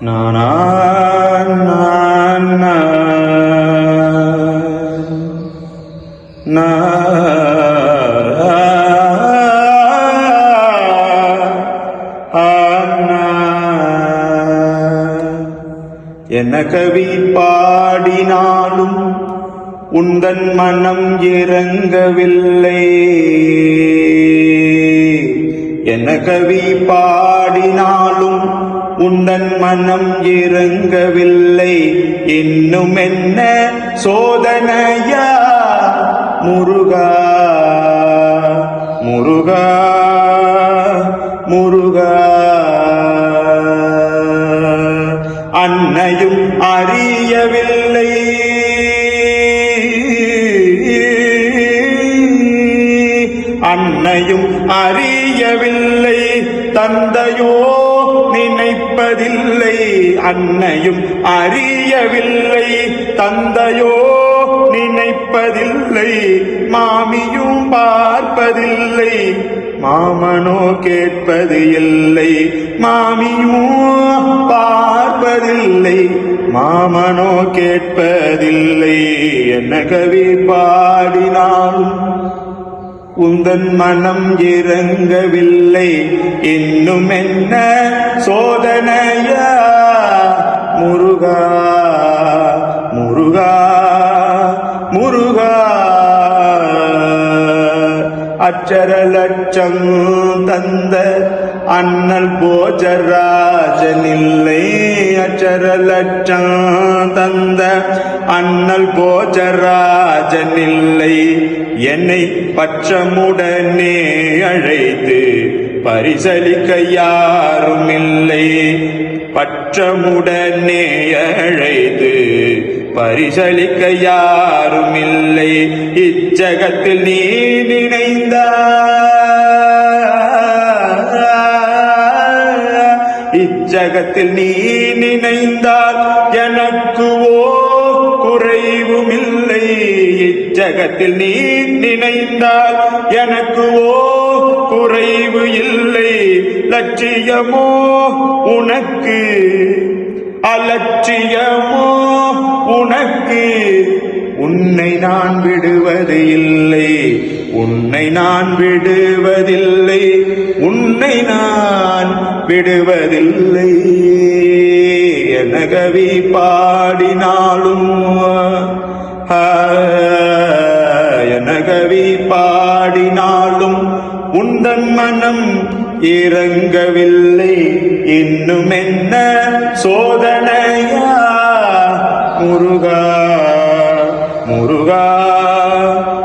நானா என்ன கவி பாடினாலும் உந்தன் மனம் இறங்கவில்லை. என்ன கவி பாடினாலும் உந்தன் மனம் இறங்கவில்லை. இன்னும் என்ன சோதனையா? முருகா முருகா முருகா. அன்னையும் அறியவில்லை. அன்னையும் அறியவில்லை. தந்தையோ நினைப்பதில்லை அன்னையும் அறியவில்லை. தந்தையோ நினைப்பதில்லை. மாமியும் பார்ப்பதில்லை. மாமனோ கேட்பது இல்லை. மாமியும் பார்ப்பதில்லை. மாமனோ கேட்பதில்லை. என்ன கவி பாடினாலும் உந்தன் மனம் இறங்கவில்லை. இன்னும் என்ன அச்சர லட்சம் தந்த அண்ணல் போஜராஜனில்லை. அச்சர லட்சம் தந்த அண்ணல் போஜராஜனில்லை. என்னை பச்சமுடனே அழைத்து பரிசலிக்க யாரும் இல்லை பற்றமுடனே அழைத்து பரிசலிக்க யாரும் இல்லை இச்சகத்தில் நீ நினைந்தால் இச்சகத்தில் நீ நினைந்தால் எனக்கு ஓ குறைவும் இல்லை இச்சகத்தில் நீ நினைந்தால் எனக்கு ஓ குறைவு இல்லை லட்சியமோ உனக்கு அலட்சியமோ உன்னை நான் விடுவது இல்லை உன்னை நான் விடுவதில்லை. உன்னை நான் விடுவதில்லை. என கவி பாடினாலும் எனகவி என கவி பாடினாலும் உந்தன் மனம் இறங்கவில்லை. இன்னும் என்ன சோதனை? Uh...